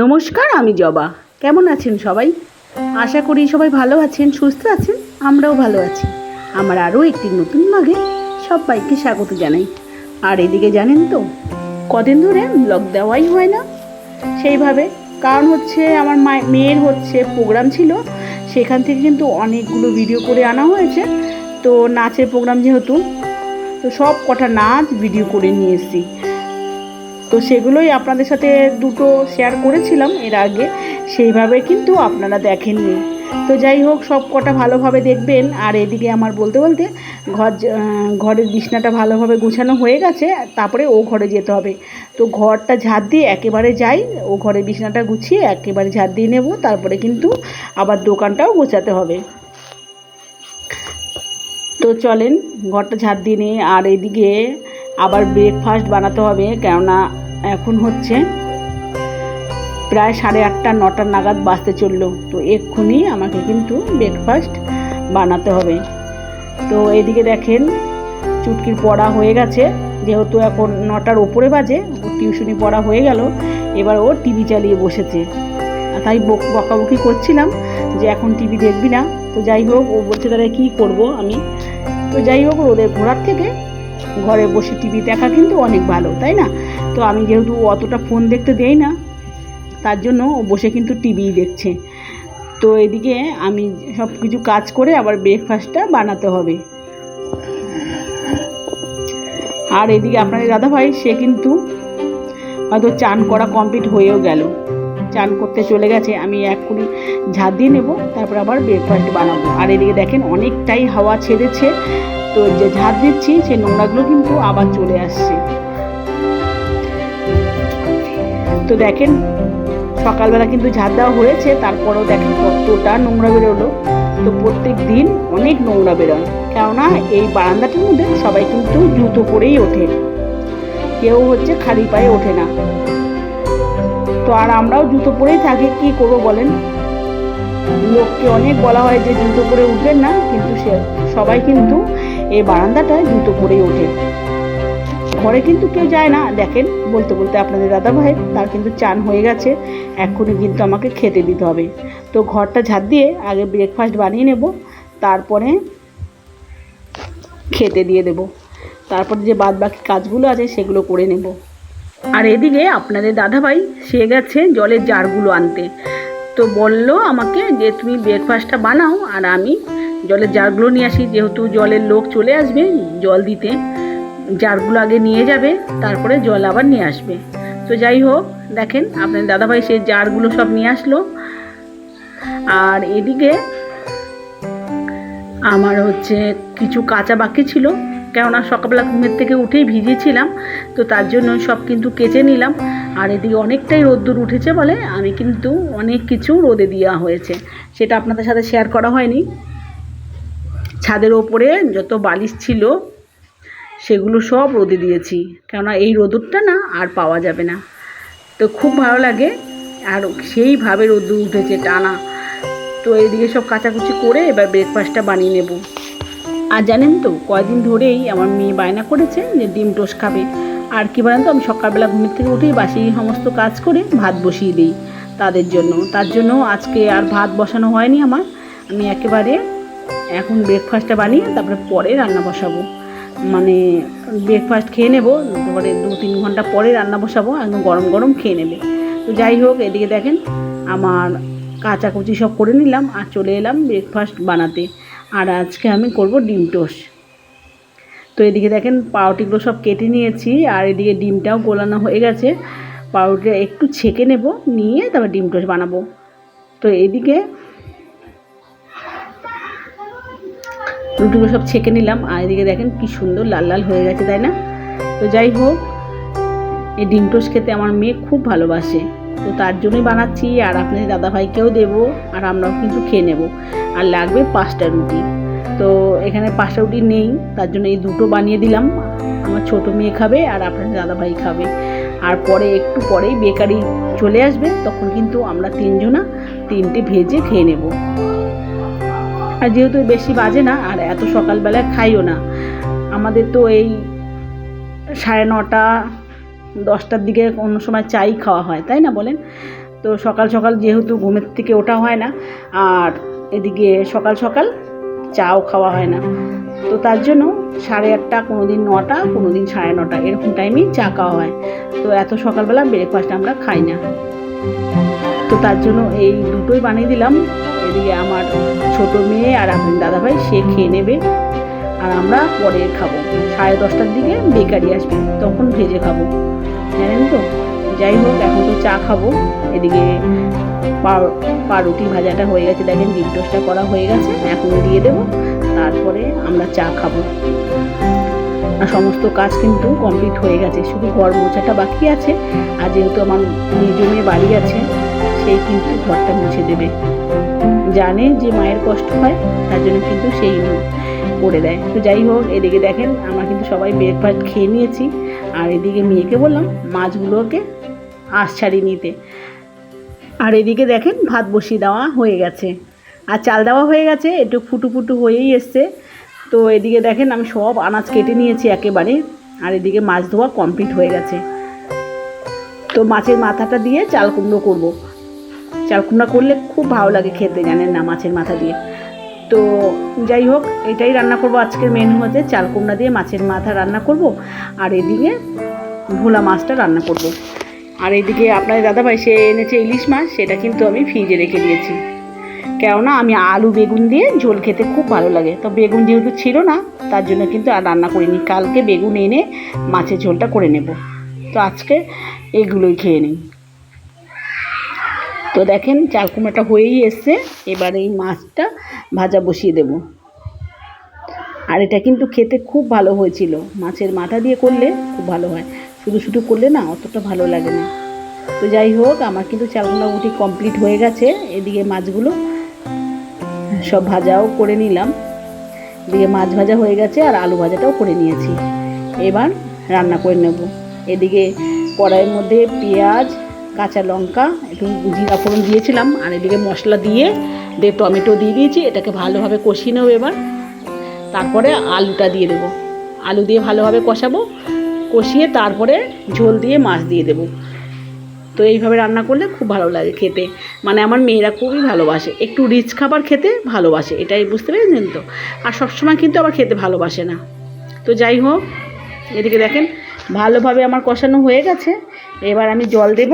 নমস্কার, আমি জবা। কেমন আছেন সবাই? আশা করি সবাই ভালো আছেন, সুস্থ আছেন, আমরাও ভালো আছি। আমার আরও একটি নতুন মাগে সবাইকে স্বাগত জানাই। আর এদিকে জানেন তো, কদিন ধরে ব্লগ দেওয়াই হয় না। সেইভাবে, কারণ হচ্ছে আমার মেয়ের হচ্ছে প্রোগ্রাম ছিল, সেখান থেকে কিন্তু অনেকগুলো ভিডিও করে আনা হয়েছে। তো নাচের প্রোগ্রাম যেহেতু, তো সব কটা নাচ ভিডিও করে নিয়ে এসেছি। তো সেগুলোই আপনাদের সাথে দুটো শেয়ার করেছিলাম এর আগে। সেইভাবে কিন্তু আপনারা দেখেননি। তো যাই হোক, সব কটা ভালোভাবে দেখবেন। আর এদিকে আমার বলতে বলতে ঘর ঘরের বিছনাটা ভালোভাবে গুছানো হয়ে গেছে, তারপরে ও ঘরে যেতে হবে। তো ঘরটা ঝাড় দিয়ে একেবারে যাই, ও ঘরের বিছনাটা গুছিয়ে একেবারে ঝাড় দিয়ে নেব, তারপরে কিন্তু আবার দোকানটাও গোছাতে হবে। তো চলেন, ঘরটা ঝাড় দিয়ে নিই। আর এদিকে আবার ব্রেকফাস্ট বানাতে হবে, কেননা এখন হচ্ছে প্রায় সাড়ে আটটা নটার নাগাদ বাসতে চলল। তো এক্ষুনি আমাকে কিন্তু ব্রেকফাস্ট বানাতে হবে। তো এদিকে দেখেন, চুটকির পড়া হয়ে গেছে। যেহেতু এখন নটার ওপরে বাজে, টিউশনি পড়া হয়ে গেল, এবার ও টিভি চালিয়ে বসেছে। তাই বক- বকাবকি করছিলাম যে এখন টিভি দেখবি না। তো যাই হোক, ও বলছে, তাহলে কী করব আমি? তো যাই হোক ওদের ঘোরার থেকে ঘরে বসে টিভি দেখা কিন্তু অনেক ভালো, তাই না? তো আমি যেহেতু অতটা ফোন দেখতে দেই না, তার জন্য ও বসে কিন্তু টিভিই দেখছে। তো এদিকে আমি সব কিছু কাজ করে আবার ব্রেকফাস্টটা বানাতে হবে। আর এদিকে আপনাদের দাদাভাই, সে কিন্তু হয়তো চান করা কমপ্লিট হয়েও গেল। চান করতে চলে গেছে, আমি এক কুড়ি ঝাঁট দিয়ে নেব, তারপর আবার ব্রেকফাস্ট বানাবো। আর এদিকে দেখেন, অনেকটাই হাওয়া ছেড়েছে তো যে ঝাঁট দিচ্ছি, সেই নোংরাগুলো কিন্তু আবার চলে আসছে। তো দেখেন, সকালবেলা কিন্তু ঝাঁট দেওয়া হয়েছে, তারপরেও দেখেন কতটা নোংরা বেরোলো। তো প্রত্যেক দিন অনেক নোংরা বেরোয়। কেননা, এই বারান্দাটার মধ্যে সবাই কিন্তু জুতো পরেই ওঠে। কেউ হচ্ছে খালি পায়ে ওঠে না। তো আর আমরাও জুতো পরেই থাকি, কি করব বলেন? লোককে অনেক বলা হয় যে জুতো পরে উঠবেন না, কিন্তু সে সবাই কিন্তু এই বারান্দাটায় জুতো পরেই ওঠে। ঘরে কিন্তু কেউ যায় না, দেখেন, বলতে বলতে আপনাদের দাদা ভাই তার কিন্তু চান হয়ে গেছে এক্ষুনি কিন্তু আমাকে খেতে দিতে হবে। তো ঘরটা ঝাড় দিয়ে আগে ব্রেকফাস্ট বানিয়ে নেব, তারপরে খেতে দিয়ে দেব। তারপরে যে বাদ বাকি কাজগুলো আছে, সেগুলো করে নেব। আর এদিকে আপনাদের দাদাভাই, সে গেছে জলের জারগুলো আনতে। তো বলল আমাকে যে তুমি ব্রেকফাস্টটা বানাও, আর আমি জলের জারগুলো নিয়ে আসি, যেহেতু জলের লোক চলে আসবে, জল দিতে, জারগুলো আগে নিয়ে যাবে, তারপরে জল আবার নিয়ে আসবে। তো যাই হোক, দেখেন আপনার দাদাভাই সেই জারগুলো সব নিয়ে আসলো। আর এদিকে আমার হচ্ছে কিছু কাঁচা বাকি ছিল, কেননা সকালবেলা ঘুমের থেকে উঠেই ভিজেছিলাম তো তার জন্য সব কিন্তু কেচে নিলাম। আর এদিকে অনেকটাই রোদ্দুর উঠেছে বলে আমি কিন্তু অনেক কিছু রোদে দেওয়া হয়েছে, সেটা আপনাদের সাথে শেয়ার করা হয়নি। ছাদের ওপরে যত বালিশ ছিল, সেগুলো সব রোদে দিয়েছি। কেননা এই রোদুরটা না আর পাওয়া যাবে না। তো খুব ভালো লাগে। আর সেইভাবে রোদ্দুর উঠেছে টানা। তো এইদিকে সব কাচাকুচি করে এবার ব্রেকফাস্টটা বানিয়ে নেব। আর জানেন তো, কয়দিন ধরেই আমার মেয়ে বায়না করেছে যে ডিম টোস্ট খাবে। আর কি বলেন তো আমি সকালবেলা ঘুমের থেকে উঠেই বাসি সমস্ত কাজ করে ভাত বসিয়ে দিই তাদের জন্য। তার জন্য আজকে আর ভাত বসানো হয়নি আমার। আমি একেবারে এখন ব্রেকফাস্টটা বানিয়ে তারপরে পরে রান্না বসাবো। মানে ব্রেকফাস্ট খেয়ে নেব, তারপরে দু তিন ঘণ্টা পরে রান্না বসাবো, একদম গরম গরম খেয়ে নেবে। তো যাই হোক, এদিকে দেখেন আমার কাচাকুচি সব করে নিলাম আর চলে এলাম ব্রেকফাস্ট বানাতে। আর আজকে আমি করব ডিম টোস্ট। তো এদিকে দেখেন পাউরুটিগুলো সব কেটে নিয়েছি, আর এদিকে ডিমটাও গোলানো হয়ে গেছে। পাউরুটিটা একটু ছেঁকে নেব, নিয়ে তারপর ডিম টোস্ট বানাবো। তো এদিকে রুটিগুলো সব ছেঁকে নিলাম, আর এদিকে দেখেন কি সুন্দর লাল লাল হয়ে গেছে, তাই না? তো যাই হোক, এই ডিম টোস্ট খেতে আমার মেয়ে খুব ভালোবাসে, তো তার জন্যই বানাচ্ছি, আর আপনাদের দাদাভাইকেও দেবো, আর আমরাও কিন্তু খেয়ে নেব। আর লাগবে পাঁচটা রুটি। তো এখানে পাঁচটা রুটি নেই, তার জন্য এই দুটো বানিয়ে দিলাম। আমার ছোট মেয়ে খাবে, আর আপনাদের দাদাভাই খাবে। আর পরে, একটু পরেই বেকারি চলে আসবে, তখন কিন্তু আমরা তিনজনা তিনটে ভেজে খেয়ে নেব। আর যেহেতু বেশি বাজে না, আর এত সকালবেলায় খাইও না, আমাদের তো এই সাড়ে নটা, দশটার দিকে অন্য সময় চাই খাওয়া হয়, তাই না বলেন? তো সকাল সকাল যেহেতু ঘুমের থেকে ওঠা হয় না, আর এদিকে সকাল সকাল চাও খাওয়া হয় না। তো তার জন্য সাড়ে আটটা কোনো দিন নটা কোনো দিন সাড়ে নটা, এরকম টাইমেই চা খাওয়া হয়। তো এত সকালবেলা ব্রেকফাস্ট আমরা খাই না। তো তার জন্য এই দুটোই বানিয়ে দিলাম। এদিকে আমার ছোট মেয়ে আর আমার দাদাভাই, সে খেয়ে নেবে। আর আমরা পরে খাব। সাড়ে দশটার দিকে বেকারি আসবে, তখন ভেজে খাব। জানেন তো? যাই হোক, এখন তো চা খাব। এদিকে পাউরুটি ভাজাটা হয়ে গেছে। দেখেন ডিপ টোস্টটা করা হয়ে গেছে। এখন দিয়ে দেবো। তারপরে আমরা চা খাব। আর সমস্ত কাজ কিন্তু কমপ্লিট হয়ে গেছে। শুধু ঘর মোছাটা বাকি আছে। আর যেহেতু আমার নিজ মেয়ে বাড়ি আছে সেই কিন্তু ঘরটা মুছে দেবে। জানে যে মায়ের কষ্ট হয়, তার জন্য কিন্তু সেই করে দেয়। তো যাই হোক, এদিকে দেখেন, আমরা কিন্তু সবাই ব্রেকফাস্ট খেয়ে নিয়েছি। আর এদিকে মেয়েকে বললাম, মাছগুলোকে আঁশ ছাড়িয়ে নিতে। আর এদিকে দেখেন, ভাত বসিয়ে দেওয়া হয়ে গেছে। আর চাল দেওয়া হয়ে গেছে, একটু ফুটু ফুটু হয়েই এসছে। তো এদিকে দেখেন, আমি সব আনাজ কেটে নিয়েছি একেবারে। আর এদিকে মাছ ধোয়া কমপ্লিট হয়ে গেছে। তো মাছের মাথাটা দিয়ে চাল কুমড়ো করব। চাল কুমড়া করলে খুব ভালো লাগে খেতে, জানেন না, মাছের মাথা দিয়ে। তো যাই হোক, এটাই রান্না করব আজকের মেনু হচ্ছে চাল কুমড়া দিয়ে মাছের মাথা রান্না করব, আর এদিকে ভোলা মাছটা রান্না করব। আর এদিকে আপনার দাদাভাই, সে এনেছে ইলিশ মাছ, সেটা কিন্তু আমি ফ্রিজে রেখে দিয়েছি। কেননা আমি আলু, বেগুন দিয়ে ঝোল খেতে খুব ভালো লাগে। তো বেগুন যেহেতু ছিল না, তার জন্য কিন্তু আর রান্না করিনি। কালকে বেগুন এনে মাছের ঝোলটা করে নেব। তো আজকে এগুলোই খেয়ে নিই। তো দেখেন, চাল কুমড়াটা হয়েই এসছে। এবার এই মাছটা ভাজা বসিয়ে দেব। আর এটা কিন্তু খেতে খুব ভালো হয়েছিল। মাছের মাথা দিয়ে করলে খুব ভালো হয়। শুধু শুধু করলে না, অতটা ভালো লাগে না। তো যাই হোক, আমার কিন্তু চাল কুমড়া উঠি কমপ্লিট হয়ে গেছে। এদিকে মাছগুলো সব ভাজাও করে নিলাম। এদিকে মাছ ভাজা হয়ে গেছে আর আলু ভাজাটাও করে নিয়েছি। এবার রান্না করে নেব। এদিকে কড়াইয়ের মধ্যে পেঁয়াজ কাঁচা লঙ্কা, একটু জিরা ফোড়ন দিয়েছিলাম, আর এদিকে মশলা দিয়ে দিয়ে টমেটো দিয়ে দিয়েছি, এটাকে ভালোভাবে কষিয়ে নেব এবার। তারপরে আলুটা দিয়ে দেবো। আলু দিয়ে ভালোভাবে কষাবো, কষিয়ে তারপরে ঝোল দিয়ে মাছ দিয়ে দেবো। তো এইভাবে রান্না করলে খুব ভালো লাগে খেতে। মানে আমার মেয়েরা খুবই ভালোবাসে। একটু রিচ খাবার খেতে ভালোবাসে, এটাই বুঝতে পেরেছেন তো? আর সবসময় কিন্তু আবার খেতে ভালোবাসে না। তো যাই হোক, এদিকে দেখেন, ভালোভাবে আমার কষানো হয়ে গেছে। এবার আমি জল দেব।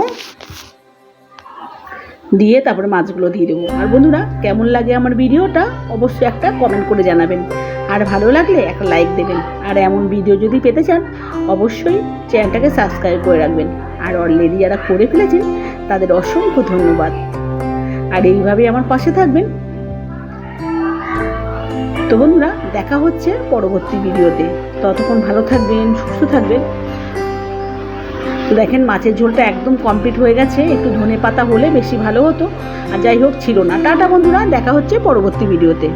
দিয়ে তারপরে মাছগুলো দিয়ে দেবো। আর বন্ধুরা, কেমন লাগে আমার ভিডিওটা? অবশ্যই একটা কমেন্ট করে জানাবেন। আর ভালো লাগলে একটা লাইক দেবেন। আর এমন ভিডিও যদি পেতে চান, অবশ্যই চ্যানেলটাকে সাবস্ক্রাইব করে রাখবেন। আর অলরেডি যারা করে ফেলেছেন, তাদের অসংখ্য ধন্যবাদ। আর এইভাবেই আমার পাশে থাকবেন। তো বন্ধুরা, দেখা হচ্ছে পরবর্তী ভিডিওতে ততক্ষণ ভালো থাকবেন, সুস্থ থাকবেন। তো দেখেন মাছের ঝোলটা একদম কমপ্লিট হয়ে গেছে। একটু ধনে পাতা হলে বেশি ভালো হতো। আর যাই হোক, ছিল না। টাটা বন্ধুরা, দেখা হচ্ছে পরবর্তী ভিডিওতে